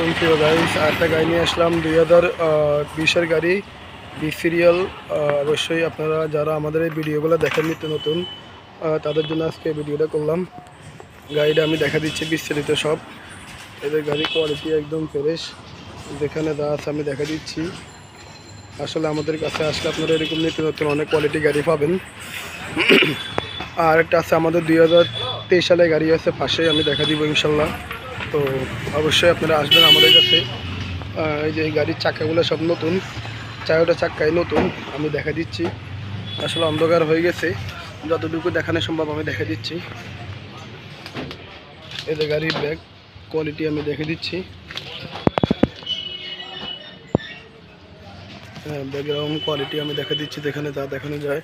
আলাইকুম প্রিয় গাইস একটা গাড়ি নিয়ে আসলাম, দুই হাজার বিশের গাড়ি বি সিরিয়াল অবশ্যই আপনারা যারা আমাদের এই ভিডিওগুলো দেখেন নিত্য নতুন তাদের জন্য আজকে ভিডিওটা করলাম। গাড়িটা আমি দেখা দিচ্ছি বিস্তারিত সব। এদের গাড়ি কোয়ালিটি একদম ফ্রেশ যেখানে যা আমি দেখা দিচ্ছি। আসলে আমাদের কাছে আসলে আপনারা এরকম নিত্য নতুন অনেক কোয়ালিটি গাড়ি পাবেন। আর একটা আছে, আমাদের দুই হাজার তেইশ সালে গাড়ি আছে পাশে আমি দেখা দিব ইনশাল্লাহ। তো অবশ্যই আপনারা আসবেন আমাদের কাছে। এই যে এই গাড়ির চাকাগুলো সব নতুন, চাকাটা চাক্কাই নতুন, আমি দেখা দিচ্ছি। আসলে অন্ধকার হয়ে গেছে, যতটুকু দেখানো সম্ভব আমি দেখা দিচ্ছি। এই যে গাড়ির ব্যাগ কোয়ালিটি আমি দেখে দিচ্ছি। হ্যাঁ ব্যাকগ্রাউন্ড কোয়ালিটি আমি দেখা দিচ্ছি যেখানে যা দেখানো যায়।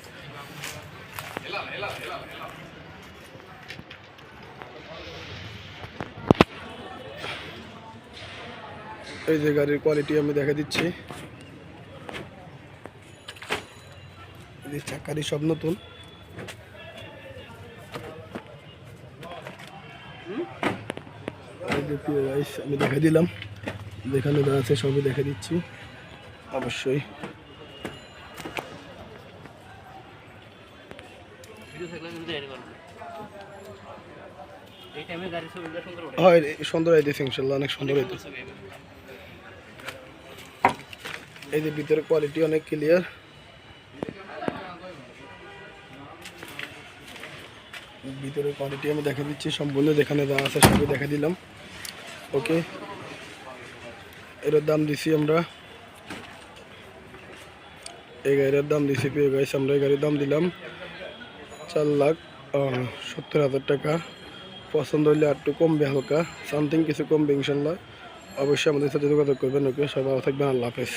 এই যে গাড়ির কোয়ালিটি আমি দেখা দিচ্ছি। চাকারি সব নতুন। আমি দেখা দিলাম। যেখানে আছে সবই দেখা দিচ্ছি। অবশ্যই। হয় সুন্দর আইতেছে ইনশাল্লাহ অনেক সুন্দর এবার। এই যে ভিতরে কোয়ালিটি অনেক ক্লিয়ার ভিতরে কোয়ালিটি আমি দেখা দিচ্ছি সম্পূর্ণ যেখানে যা আছে সবই দেখা দিলাম। ওকে এটার দাম দিছি আমরা। এই গাড়ির দাম দিছি পেয়ে গাইছি আমরা এই গাড়ির দাম দিলাম চার লাখ সত্তর হাজার টাকা। পছন্দ হইলে আর একটু কমবে হালকা। সামথিং কিছু কমবে ইনশাল্লাহ। অবশ্যই আমাদের সাথে যোগাযোগ করবেন ওকে সবাই থাকবেন, আল্লাহ হাফেজ।